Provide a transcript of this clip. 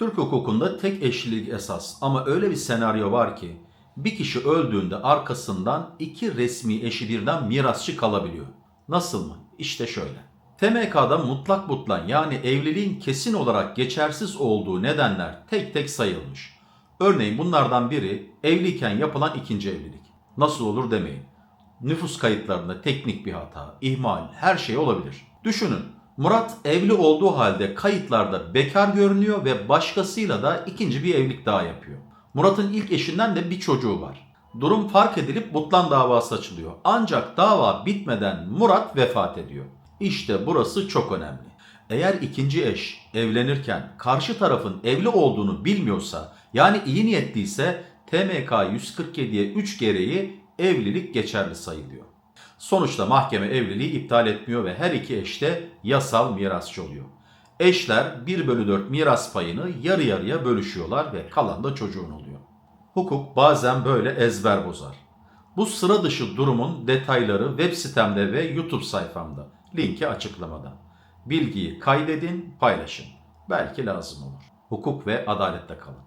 Türk hukukunda tek eşlilik esas ama öyle bir senaryo var ki bir kişi öldüğünde arkasından iki resmi eşi birden mirasçı kalabiliyor. Nasıl mı? İşte şöyle. TMK'da mutlak butlan yani evliliğin kesin olarak geçersiz olduğu nedenler tek tek sayılmış. Örneğin bunlardan biri evliyken yapılan ikinci evlilik. Nasıl olur demeyin. Nüfus kayıtlarında teknik bir hata, ihmal, her şey olabilir. Düşünün, Murat evli olduğu halde kayıtlarda bekar görünüyor ve başkasıyla da ikinci bir evlilik daha yapıyor. Murat'ın ilk eşinden de bir çocuğu var. Durum fark edilip butlan davası açılıyor. Ancak dava bitmeden Murat vefat ediyor. İşte burası çok önemli. Eğer ikinci eş evlenirken karşı tarafın evli olduğunu bilmiyorsa yani iyi niyetliyse TMK 147'ye 3 gereği evlilik geçerli sayılıyor. Sonuçta mahkeme evliliği iptal etmiyor ve her iki eş de yasal mirasçı oluyor. Eşler 1 bölü 4 miras payını yarı yarıya bölüşüyorlar ve kalan da çocuğun oluyor. Hukuk bazen böyle ezber bozar. Bu sıra dışı durumun detayları web sitemde ve YouTube sayfamda. Linki açıklamada. Bilgiyi kaydedin, paylaşın. Belki lazım olur. Hukuk ve adalette kalın.